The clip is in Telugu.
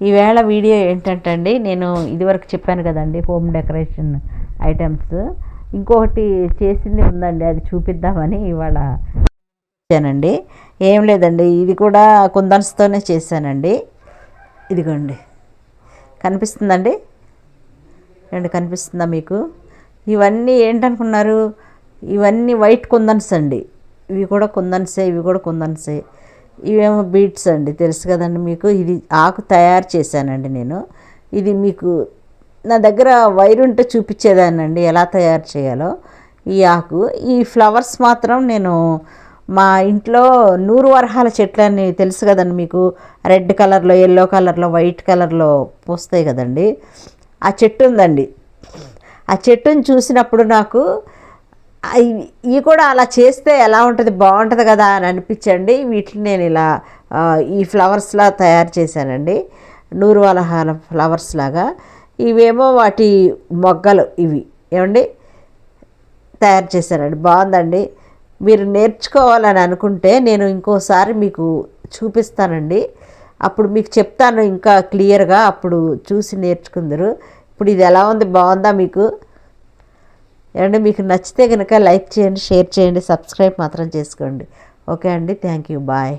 ఈవేళ వీడియో ఏంటంటే అండి నేను ఇదివరకు చెప్పాను కదండి హోమ్ డెకరేషన్ ఐటమ్స్ ఇంకొకటి చేసింది ఉందండి అది చూపిద్దామని ఇవాళ చేశానండి. ఏం లేదండి ఇది కూడా కుందన్స్తోనే చేశానండి. ఇదిగోండి. కనిపిస్తుందండి? రెండు కనిపిస్తుందా మీకు? ఇవన్నీ ఏంటనుకున్నారు? ఇవన్నీ వైట్ కుందన్స్ అండి ఇవి కూడా కుందన్సే ఇవి కూడా కుందన్సే. ఇవేమో బీట్స్ అండి తెలుసు కదండి మీకు. ఇది ఆకు తయారు చేశానండి నేను. ఇది మీకు నా దగ్గర వైర్ ఉంటే చూపించేదానండి ఎలా తయారు చేయాలో ఈ ఆకు. ఈ ఫ్లవర్స్ మాత్రం నేను మా ఇంట్లో నూరు వరహాల చెట్లని తెలుసు కదండి మీకు. రెడ్ కలర్లో ఎల్లో కలర్లో వైట్ కలర్లో పూస్తాయి కదండి. ఆ చెట్టు ఉందండి. ఆ చెట్టుని చూసినప్పుడు నాకు ఇవి కూడా అలా చేస్తే ఎలా ఉంటుంది? బాగుంటుంది కదా అని అనిపించండి. వీటిని నేను ఇలా ఈ ఫ్లవర్స్లా తయారు చేశానండి. నూరు వలహాల ఫ్లవర్స్ లాగా. ఇవేమో వాటి మొగ్గలు ఇవి. ఏమండి? తయారు చేశానండి. బాగుందండి. మీరు నేర్చుకోవాలని అనుకుంటే నేను ఇంకోసారి మీకు చూపిస్తానండి. అప్పుడు మీకు చెప్తాను ఇంకా క్లియర్గా. అప్పుడు చూసి నేర్చుకుందరు. ఇప్పుడు ఇది ఎలా ఉంది? బాగుందా మీకు? ఏమంటే మీకు నచ్చితే కనుక లైక్ చేయండి షేర్ చేయండి సబ్స్క్రైబ్ మాత్రం చేసుకోండి. ఓకే అండి. Thank you. బాయ్.